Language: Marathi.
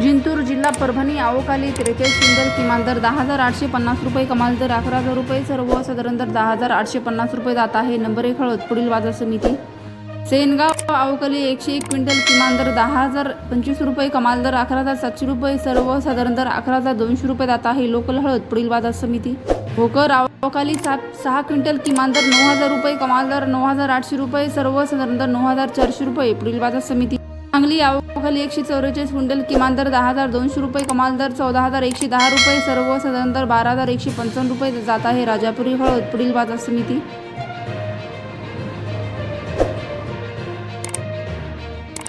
जिंतूर जिल्हा परभणी आवकाली त्रेचाळीस सुंदर किमान दर दहा हजार आठशे पन्नास रुपये कमाल दर अकरा हजार रुपये सर्वसाधारण दर दहा हजार आठशे पन्नास रुपये जात आहे. नंबर एक हळद पुढील बाजार समिती. सेनगाव आवकली एकशे एक क्विंटल किमान दर दहा हजार पंचवीस रुपये कमाल दर अकरा हजार सातशे रुपये सर्वसाधारण दर अकरा हजार दोनशे रुपये जात आहे. लोकल हळद पुढील बाजार समिती. भोकर आवकाली सात सहा क्विंटल किमान दर नऊ हजार रुपये कमाल दर नऊ हजार आठशे रुपये सर्वसाधारण दर नऊ हजार चारशे रुपये पुढील बाजार समिती. सांगली अवकाली एकशे चौवेचाळीस क्विंटल किमान दर दहा हजार दोनशे रुपये कमाल दर चौदा हजार एकशे दहा रुपये सर्वसाधारण दर बारा हजार एकशे पंचावन्न रुपये जात आहे. राजापुरी हळद पुढील बाजार समिती.